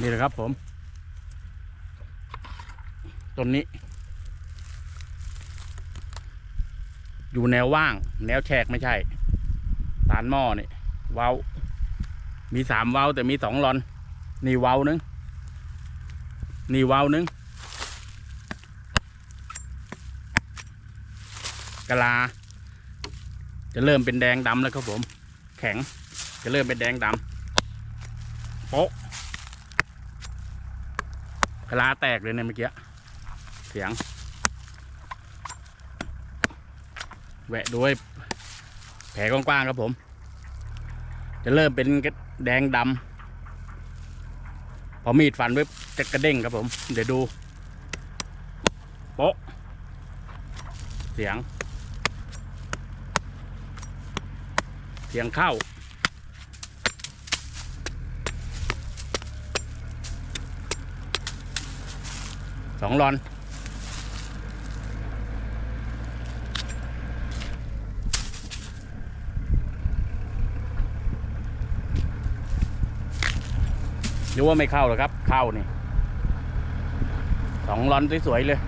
นี่แหละครับผมต้นนี้ อยู่แนวว่าง แนวแฉกไม่ใช่ตานหม้อนี่เว้า มีสามเว้าแต่มีสองลอน นี่เว้านึง นี่เว้านึงกะลา จะเริ่มเป็นแดงดำแล้วครับผม แข็ง จะเริ่มเป็นแดงดำโป๊ะ ลาแตกเลยเนี่ยเมื่อกี้ เสียงแหวะด้วย แผลกว้างๆครับผม จะเริ่มเป็นแดงดำพอมีดฟันไว้จะกระเด้งครับผม เดี๋ยวดู โป๊ะ เสียง เสียงเข้า สองรอนหรือว่าไม่เข้าหรอครับ เข้านี่สองรอนสวยๆเลย